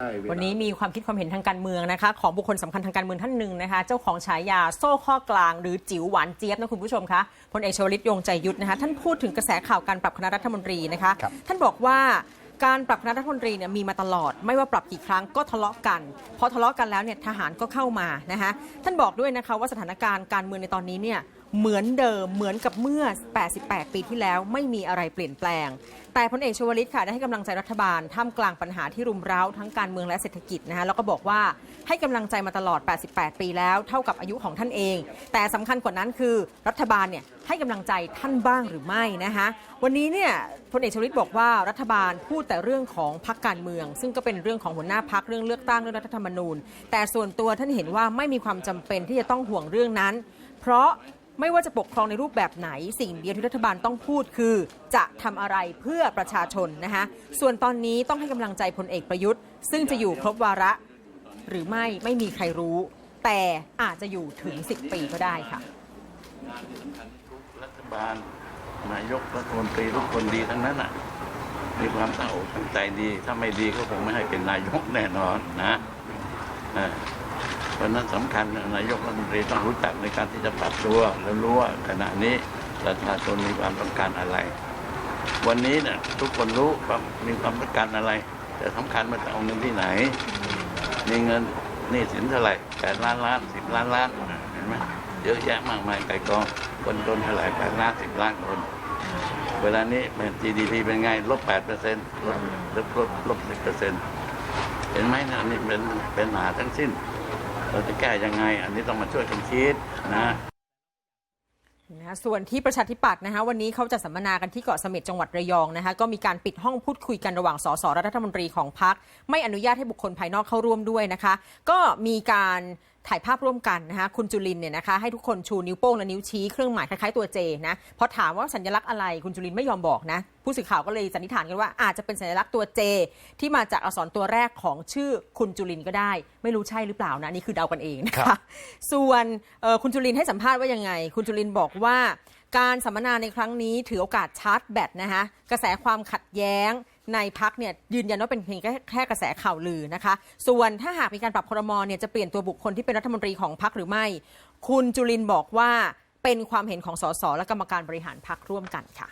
ใช่เวลาวันนี้มีความคิดความเห็นทางการเมืองนะคะของบุคคลสำคัญทางการเมืองท่านหนึ่งนะคะเจ้าของฉายาโซ่ข้อกลางหรือจิ๋วหวานเจี๊ยบนะคุณผู้ชมคะพลเอกชวลิตยงใจยุทธนะคะท่านพูดถึงกระแสข่าวการปรับคณะรัฐมนตรีนะคะครับท่านบอกว่าการปรับคณะรัฐมนตรีเนี่ยมีมาตลอด ไม่ว่าปรับกี่ครั้งก็ทะเลาะกันพอทะเลาะกันแล้วเนี่ยทหารก็เข้ามานะคะท่านบอกด้วยนะคะว่าสถานการณ์การเมืองในตอนนี้เนี่ยเหมือนเดิมเหมือนกับเมื่อ 88 ปีที่แล้วไม่มีอะไรเปลี่ยนแปลง แต่พลเอกชวลิตค่ะได้ให้กำลังใจรัฐบาลท่ามกลางปัญหาที่รุมเร้าทั้งการเมืองและเศรษฐกิจนะคะแล้วก็บอกว่าให้กำลังใจมาตลอด 88 ปีแล้วเท่ากับอายุของท่านเอง แต่สำคัญกว่านั้นคือรัฐบาลเนี่ยให้กำลังใจท่านบ้างหรือไม่นะคะวันนี้เนี่ยพลเอกชวลิตบอกว่ารัฐบาลพูดแต่เรื่องของพรรคการเมือง ซึ่งก็เป็นเรื่องของหัวหน้าพักเรื่องเลือกตั้งเรื่องรัฐธรรมนูญ แต่ส่วนตัวท่านเห็นว่าไม่มีความจำเป็นที่จะต้องห่วงเรื่องนั้น เพราะ ไม่ว่าจะปกครองในรูปแบบไหน สิ่งเดียวที่รัฐบาลต้องพูดคือ จะทำอะไรเพื่อประชาชนนะคะส่วนตอนนี้ต้องให้กำลังใจพลเอกประยุทธ์ ซึ่งจะอยู่ครบวาระ หรือไม่ไม่มีใครรู้ แต่อาจจะอยู่ถึง 10 ปีก็ได้ค่ะงานที่สำคัญทุกรัฐบาลนายกรัฐมนตรีทุกคนดีทั้งนั้นอะมีความตั้งอกตั้งใจดี ถ้าไม่ดีก็คงไม่ให้เป็นนายกแน่นอนนะ เพราะนั้นสำคัญนายกรัฐมนตรีต้องรู้จักในการที่จะปรับตัวและรู้ว่าขณะนี้ประชาชนมีความต้องการอะไร วันนี้เนี่ยทุกคนรู้ว่ามีความต้องการอะไร แต่สำคัญมันจะเอาเงินที่ไหน มีเงินนี่สินเท่าไหร่แปดล้านล้านสิบล้านล้านเห็นไหมเยอะแยะมากมายไก่กองคนจนเท่าไหร่แปดล้านสิบล้านคนเวลานี้เป็น GDP เป็นไงลบแปดเปอร์เซ็นต์ลบลบลบลบสิบเปอร์เซ็นต์เห็นไหมนะนี่เป็นเป็นปัญหาทั้งสิ้น เราจะแก้ยังไง อันนี้ต้องมาช่วยกันคิดนะนะส่วนที่ประชาธิปัตย์นะคะวันนี้เขาจะสัมมนากันที่เกาะเสม็ดจังหวัดระยองนะคะก็มีการปิดห้องพูดคุยกันระหว่างสสรัฐมนตรีของพักไม่อนุญาตให้บุคคลภายนอกเข้าร่วมด้วยนะคะ ก็มีการ ถ่ายภาพร่วมกันนะคะคุณจุลินเนี่ยนะคะให้ทุกคนชูนิ้วโป้งและนิ้วชี้เครื่องหมายคล้ายๆตัวเจนะพอถามว่าสัญลักษณ์อะไรคุณจุลินไม่ยอมบอกนะผู้สื่อข่าวก็เลยสันนิษฐานกันว่าอาจจะเป็นสัญลักษณ์ตัวเจ ที่มาจากอักษรตัวแรกของชื่อคุณจุลินก็ได้ ไม่รู้ใช่หรือเปล่านะอันนี่คือเดากันเองนะครัคะบส่วนเอ่อคุณจุลินให้สัมภาษณ์ว่ายังไง คุณจุลินบอกว่า การสัมมนาในครั้งนี้ถือโอกาสชาร์จแบตนะคะกระแสความขัดแย้งในพักเนี่ยยืนยันว่าเป็นเพียงแค่แคกระแสข่าวลือนะคะ ส่วนถ้าหากมีการปรับครมเนี่ยจะเปลี่ยนตัวบุคคลที่เป็นรัฐมนตรีของพักหรือไม่ คุณจุลินบอกว่าเป็นความเห็นของสสและกรรมการบริหารพักร่วมกันค่ะ